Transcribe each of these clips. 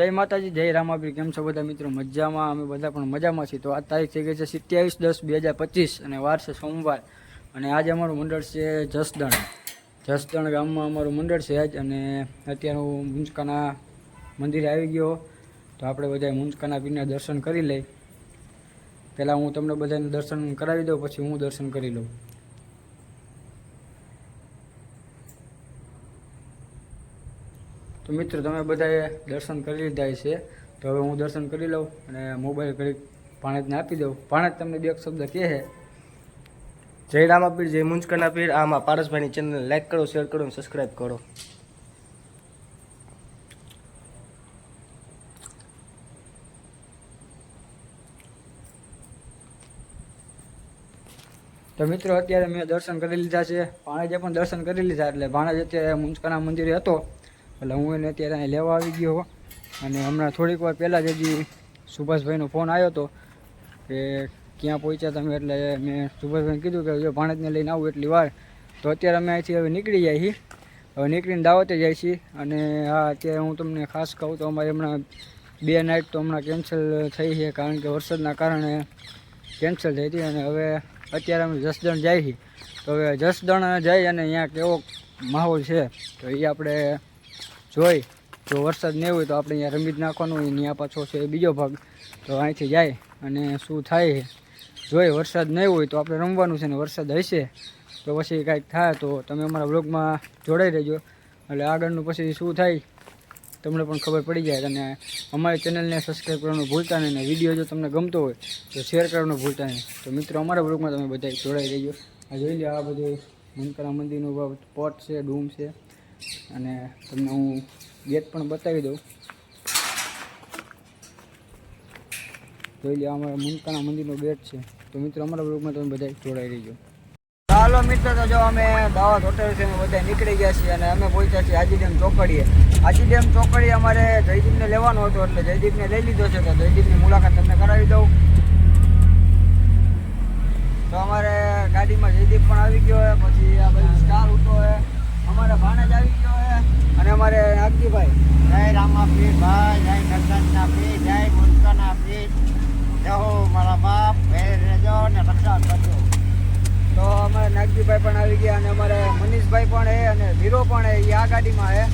જય માતાજી, જય રામાબીર કેમ છો બધા મિત્રો? મજામાં, અમે બધા પણ મજામાં છીએ. તો આ તારીખ થઈ ગઈ છે સિત્યાવીસ દસ બે હજાર પચીસ અને વાર છે સોમવાર. અને આજે અમારું મંડળ છે જસદણ. જસદણ ગામમાં અમારું મંડળ છે આજ અને અત્યારે હું મુંજકાના મંદિરે આવી ગયો. તો આપણે બધા મુંજકાના પીરના દર્શન કરી લઈ. પહેલાં હું તમને બધાને દર્શન કરાવી દઉં, પછી હું દર્શન કરી લઉં. તો મિત્રો તમે બધાએ દર્શન કરી લીધા છે. તો હવે હું દર્શન કરી લઉં અને મોબાઈલ કરી ભાણેજને આપી દઉં. ભાણેજ તમને બે શબ્દ કહે છે. જય રામાપીર જય મુંજકના પીર આમાં પારસભાઈની ચેનલ લાઈક કરો શેર કરો અને સબસ્ક્રાઈબ કરો. તો મિત્રો અત્યારે મેં દર્શન કરી લીધા છે. ભાણેજે પણ દર્શન કરી લીધા એટલે ભાણેજ અત્યારે મુંજકાના મંદિરે હતો. એટલે હું એને અત્યારે અહીં લેવા આવી ગયો અને હમણાં થોડીક વાર પહેલાં જ હજી સુભાષભાઈનો ફોન આવ્યો હતો કે ક્યાં પહોંચ્યા તમે? એટલે મેં સુભાષભાઈને કીધું કે જો ભાણેજને લઈને આવું એટલી વાર. તો અત્યારે અમે અહીંથી હવે નીકળી જાય છીએ. હવે નીકળીને દાવતે જાય છીએ. અને હા, અત્યારે હું તમને ખાસ કહું તો અમારે હમણાં બે નાઇટ તો હમણાં કેન્સલ થઈ છે, કારણ કે વરસાદના કારણે કેન્સલ થઈ હતી. અને હવે અત્યારે અમે જસદણ જાય છીએ. તો હવે જસદણ જઈ અને અહીંયા કેવો માહોલ છે, તો એ આપણે જોઈ, જો વરસાદ નહીં હોય તો આપણે અહીંયા રમી જ નાખવાનું હોય ત્યાં પાછો છે બીજો ભાગ. તો અહીંથી જાય અને શું થાય છે? વરસાદ નહીં હોય તો આપણે રમવાનું છે ને વરસાદ હશે, તો પછી કાંઈક થાય તો તમે અમારા બ્લોગમાં જોડાઈ રહેજો. એટલે આગળનું પછી શું થાય, તમને પણ ખબર પડી જાય. અને અમારી ચેનલને સબસ્ક્રાઈબ કરવાનું ભૂલતા નહીં અને વીડિયો જો તમને ગમતો હોય તો શેર કરવાનું ભૂલતા નહીં. તો મિત્રો, અમારા બ્લોગમાં તમે બધા જોડાઈ રહેજો. આ જોઈ લો આ બધું મનકરા મંદિરનું પોટ છે, ડૂમ છે. અને તમને હું ગેટ પણ બતાવી દઉં. જોઈ લો અમારા મુનકાના મંદિરનો ગેટ છે. તો મિત્રો, અમારા બ્લોગમાં તમે બધા જોડાઈ રહીજો. ચાલો મિત્રો, તો જો અમે દાવત હોટેલ છે બધા નીકળી ગયા છીએ અને અમે પહોંચ્યા છીએ હાજી ડેમ ચોકડીએ. હાજી ડેમ ચોકડી અમારે જયદીપને લેવાનો હતો, એટલે જયદીપને લઈ લીધો છે, તો જયદીપની મુલાકાત તમને કરાવી દઉં. તો અમારે ગાડીમાં જયદીપ પણ આવી ગયો હોય પછી આ બધી સ્ટાર ઉઠો હોય અમારા ભાણેજ આવી ગયો છે અને અમારે નાગજીભાઈ જય રામાપી ભાઈ, જય નગરના પી જય મુસ્કાના પી જહો મારા બાપ ઘેર રહેજો ને રક્ષા કરજો. તો અમારે નાગજીભાઈ પણ આવી ગયા અને અમારે મનીષભાઈ પણ છે અને વીરો પણ છે એ આ ગાડીમાં છે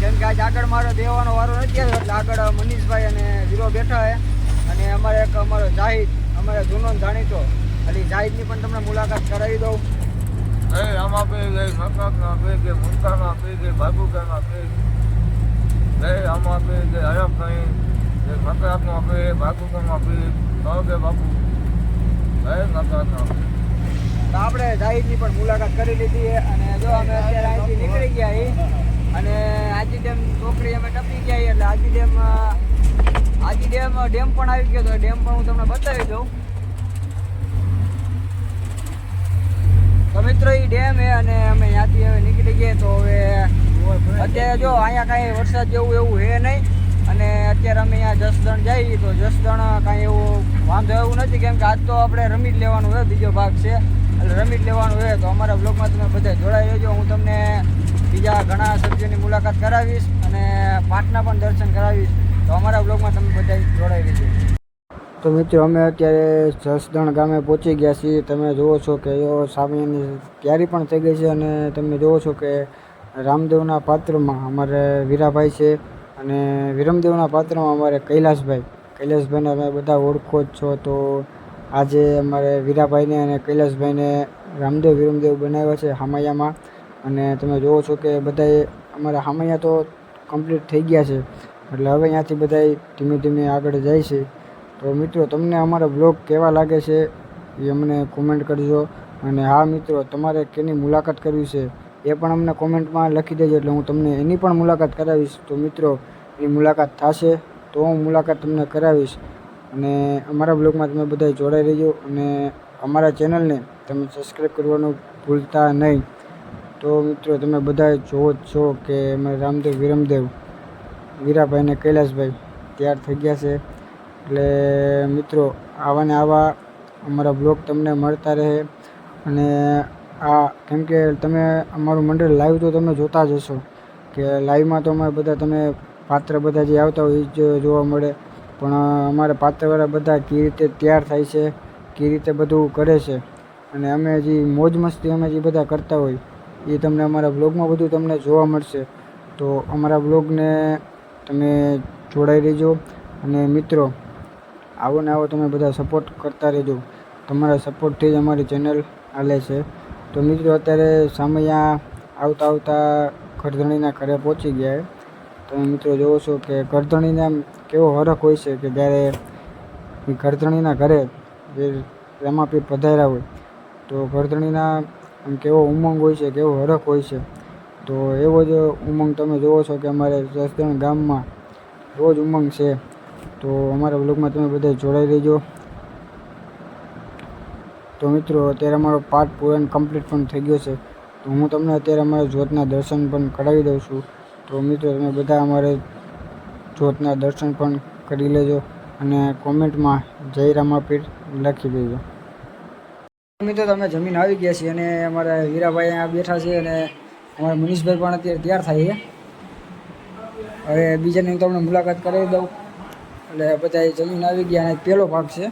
કેમ કે આજ આગળ મારો દેવાનો વારો નથી આવ્યો એટલે આગળ મનીષભાઈ અને વીરો બેઠા છે અને અમારે એક અમારો જાહિદ, અમારે જૂનો જાણીતો. એટલે જાહિદની પણ તમને મુલાકાત કરાવી દઉં. જય રામાપીર જય નગરના પીર જય મુસ્કાના પીર જય બાબુકાના પીર જય રામાપીર જય હરફભાઈ જય નગરના પીર બાબુકાના પીર સૌકે બાપુ જય નગરના આપણે જાહિદની પણ મુલાકાત કરી લીધી અને જો અમે અત્યારે અહીંથી નીકળી ગયા અને આજી ડેમ ચોકડી અમે ટપી ગયા એટલે Aji dam Aji dam dam પણ આવી ગયો તો ડેમ પણ હું તમને બતાવી દઉં. તો મિત્રો એ ડેમ છે અને અમે ત્યાંથી હવે નીકળી ગયા તો હવે અત્યારે જો અહીંયા કાંઈ વરસાદ જેવું એવું છે નહીં. અને અત્યારે અમે અહીંયા જસદણ જઈએ તો જસદણ કાંઈ એવું વાંધો એવું નથી, કેમ કે આજ તો આપણે રમી જ લેવાનું હોય બીજો ભાગ છે. એટલે રમી જ લેવાનું હોય તો અમારા બ્લોગમાં તમે બધા જોડાઈ રહેજો. હું તમને બીજા ઘણા સભ્યોની મુલાકાત કરાવીશ અને પાટના પણ દર્શન કરાવીશ. તો અમારા બ્લોગમાં તમે બધા જોડાઈ રહેજો. તો મિત્રો, અમે અત્યારે જસદણ ગામે પહોંચી ગયા છીએ. તમે જુઓ છો કે એવો સામેની તૈયારી પણ થઈ ગઈ છે અને તમે જુઓ છો કે રામદેવના પાત્રમાં અમારે વીરાભાઈ છે અને વિરમદેવના પાત્રમાં અમારે કૈલાસભાઈ. કૈલાસભાઈને અમે બધા ઓળખો જ છો. તો આજે અમારે વીરાભાઈને અને કૈલાસભાઈને રામદેવ, વિરમદેવ બનાવ્યા છે હામૈયામાં. અને તમે જુઓ છો કે બધાએ અમારા હામૈયા તો કમ્પ્લીટ થઈ ગયા છે. એટલે હવે અહીંયાથી બધા ધીમે ધીમે આગળ જાય છે. તો મિત્રો, તમને અમારા બ્લોગ કેવા લાગે છે એ અમને કોમેન્ટ કરજો. અને હા મિત્રો, તમારે કેની મુલાકાત કરવી છે એ પણ અમને કોમેન્ટમાં લખી દેજો એટલે હું તમને એની પણ મુલાકાત કરાવીશ. તો મિત્રો, એની મુલાકાત થશે તો હું મુલાકાત તમને કરાવીશ. અને અમારા બ્લોગમાં તમે બધા જોડાઈ રહેજો અને અમારા ચેનલને તમે સબસ્ક્રાઈબ કરવાનું ભૂલતા નહીં. તો મિત્રો, તમે બધા જોવો જ છો કે અમે રામદેવ વિરમદેવ, વીરાભાઈ અને કૈલાસભાઈ તૈયાર થઈ ગયા છે. એટલે મિત્રો આવા ને આવા અમારા બ્લોગ તમને મળતા રહે. અને આ, કેમ કે તમે અમારું મંડળ લાઈવ તો તમે જોતા જ હશો કે લાઈવમાં તો અમે બધા, તમે પાત્ર બધા જે આવતા હોય એ જ જોવા મળે. પણ અમારા પાત્રવાળા બધા કઈ રીતે તૈયાર થાય છે કઈ રીતે બધું કરે છે અને અમે જે મોજ મસ્તી અમે જે બધા કરતા હોય એ તમને અમારા બ્લોગમાં બધું તમને જોવા મળશે. તો અમારા બ્લોગને તમે જોડાઈ રહેજો. અને મિત્રો આવો ને આવો તમે બધા સપોર્ટ કરતા રહેજો. તમારા સપોર્ટથી જ અમારી ચેનલ હાલે છે. તો મિત્રો અત્યારે સામૈયા આવતા આવતા કરધણીના ઘરે પહોંચી ગયા. તમે મિત્રો જોવો છો કે કરધણીને કેવો હરખ હોય છે કે જ્યારે કરધણીના ઘરે જે રમાપીર પધાર્યા હોય, તો કરધણીના આમ કેવો ઉમંગ હોય છે, કેવો હરખ હોય છે. તો એવો જ ઉમંગ તમે જોવો છો કે અમારે જસદણ ગામમાં રોજ ઉમંગ છે. તો અમારા બ્લોગમાં તમે બધા જોડાઈ રહેજો. તો મિત્રો, અત્યારે અમારો પાર્ટ પૂરો કમ્પ્લીટ પણ થઈ ગયો છે. તો હું તમને અત્યારે અમારા જ્યોતના દર્શન પણ કરાવી દઉં છું. તો મિત્રો, તમે બધા અમારે જ્યોતના દર્શન પણ કરી લેજો અને કોમેન્ટમાં જય રામાપીર લખી દેજો. મિત્રો તમે જમીન આવી ગયા છીએ અને અમારા વીરાભાઈ અહીંયા બેઠા છે અને અમારા મનીષભાઈ પણ અત્યારે તૈયાર થાય છે. હવે બીજાની તમને મુલાકાત કરાવી દઉં. એટલે બધા જમીન આવી ગયા અને પહેલો ભાગ છે.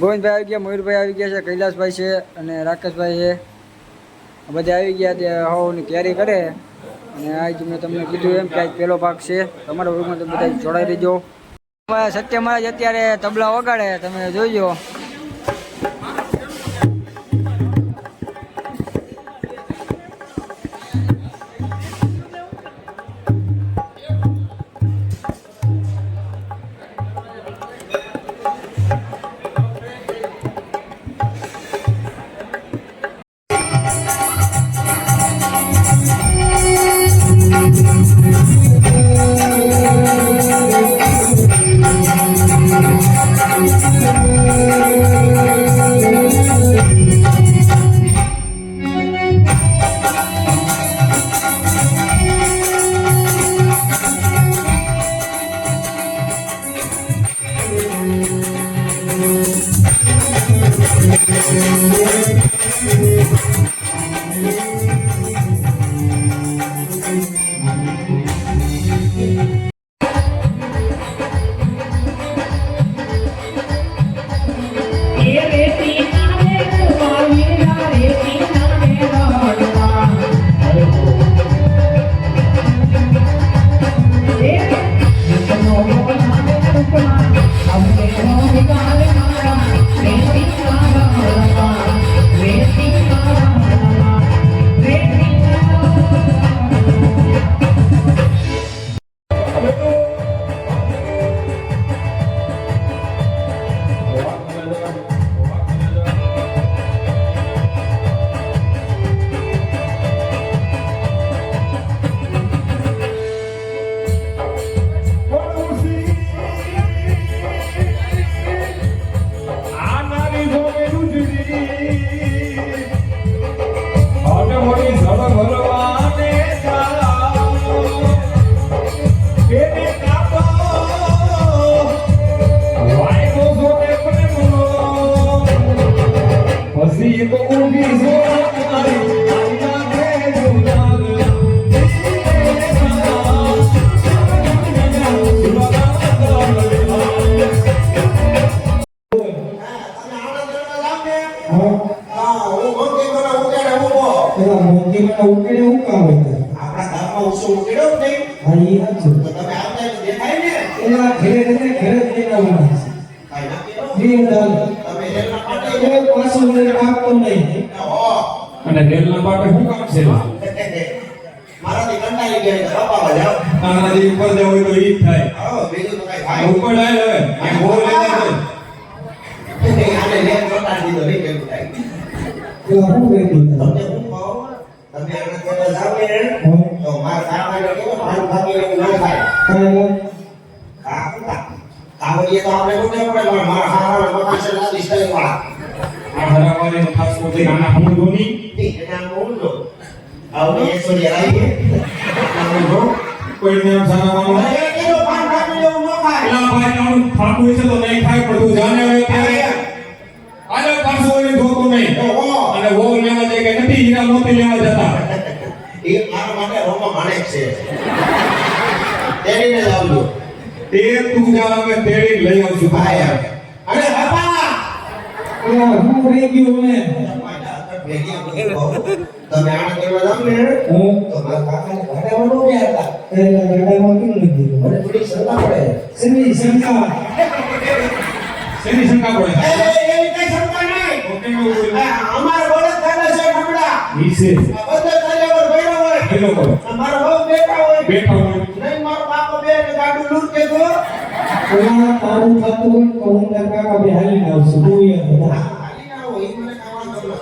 ગોવિંદભાઈ આવી ગયા મયુરભાઈ આવી ગયા છે, કૈલાસભાઈ છે અને રાકેશભાઈ છે. બધા આવી ગયા તે હવાની તૈયારી કરે. અને આજ મેં તમને કીધું એમ કે આજ પહેલો ભાગ છે. તમારા વર્ગમાં તમે બધા જોડાઈ દેજો સત્ય મહારાજ અત્યારે તબલા વગાડે, તમે જોઈજો ઘરે રહીને ઘરે જ દેવાના છે ઈ દાલ. કોઈ પાછું લઈને આપતો નહીં અને રેલના પાટે શું કામ છે મારાથી કંટાળી ગયા એટલે કપાવા જાઓ. તાનાથી ઉપર જવું હોય તો ઈ જ થાય આવો, બીજું તો કઈ આ થાય ઉપર ડાય હવે આ બોલ લઈને જાય. નહીં. આને લેપ ચોંટાડી દીધો, નહીં ભેગું થાય. પેલા શું કરી દીધું? તમને હું કહું? તમે આના કહેવા જાઓ ને, તો મારા કાકાને કીધું, મારું ભાગ્ય એવું ન થાય. કાંઈ કાકા, કાવડીએ તો આપણે ન કહેવું પડે, પણ મારા હારાના મકાન છે, લાદી સ્ટાઈલવાળા. આ હરાવાળી ખાસ કોઈ આના હમુદોની નહીં, એને આમ ઊંધો. હવે એકસો જે લાવીએ, આમ ઊંધો. કોઈને આમ સાનાવાનું હવે એ કીધું, પાન કાપી લેવું ન થાય. પેલા ભાઈ નાનું ફાટું છે તો નહીં થાય પણ તું જાને હવે ત્યારે આજે પાછું હોય જોતું નહીં ઓહો. અને વહુ લેવા જાય કે નથી હીરા મોતી લેવા જતા એ મારા માટે રોમા માણેક છે તેડીને જ આવજો તે તું જા અમે તેડી લઈ આવશું યાર અને બાપા! હું રહી ગયો મેં તમે આને કરવા જાવ ને હું? તો મારા કાકાને નો ગાડામાં કેમ મને થોડી શંકા પડે. શેની શંકા? શેની શંકા પડે? એ, એ, એવી કઈ શંકા નહીં. તો કેમ એવું બોલ્યું? આ અમારા બળદ કાઢે છે ઠમડા ઈ છે. આ બધા ચાલ્યા હોય. કરો મારો વહુ બેઠા હોય. બેઠા હોય. નહીં મારો બાપો બે ને ગાડું લૂટ કે તો કોણ તારું થતું હોય કોણ તારા કાકા બે હાલીને આવશે તું બધા હાલી ના હોય મને કામ ના.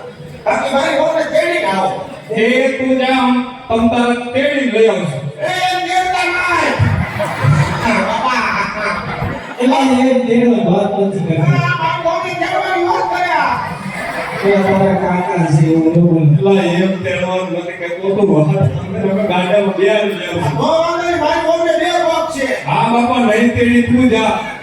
બાકી મારી વહુને તેડીને આવો. એ તું જામ તમ તારે તેડી લઈ આવશે એ નેતા. હા, બાપા એટલે એ તેડો વાત નથી કરતી. તારા કાકા છે તેડવાનું નથી કે તો તું વાત બે આવી બહુ જાવ નહીં, તેડી તું જા.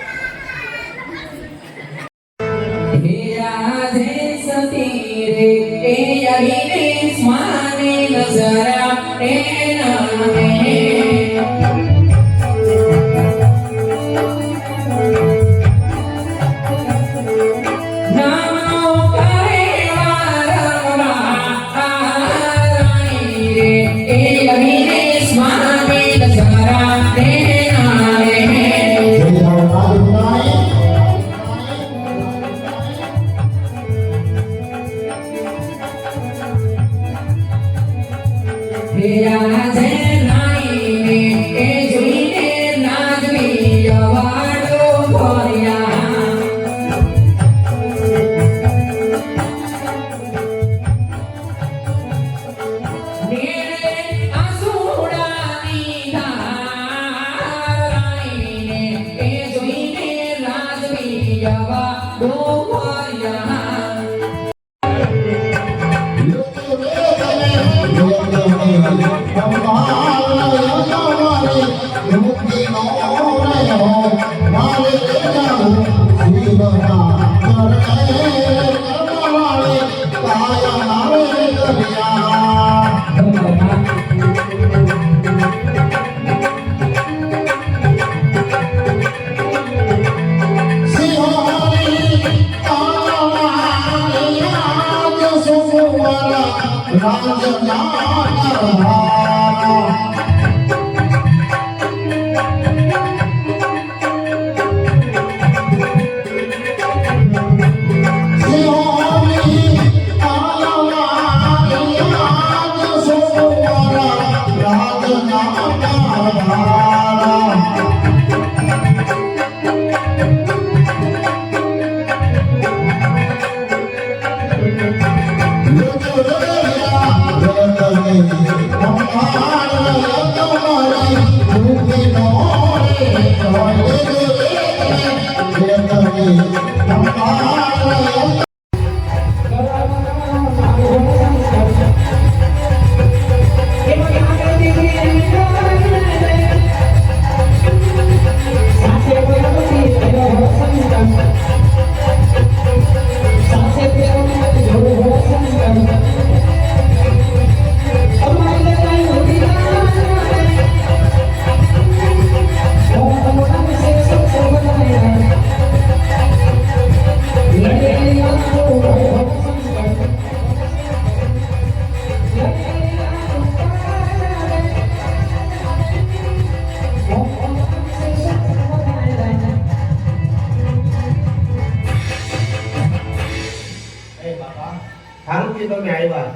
સારું કે તમે આવ્યા?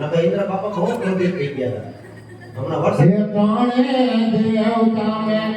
નકર ઇન્દ્ર બાપા બહુ ગંભીર થઈ ગયા હતા. હમણાં વર્ષ દેવતા મેં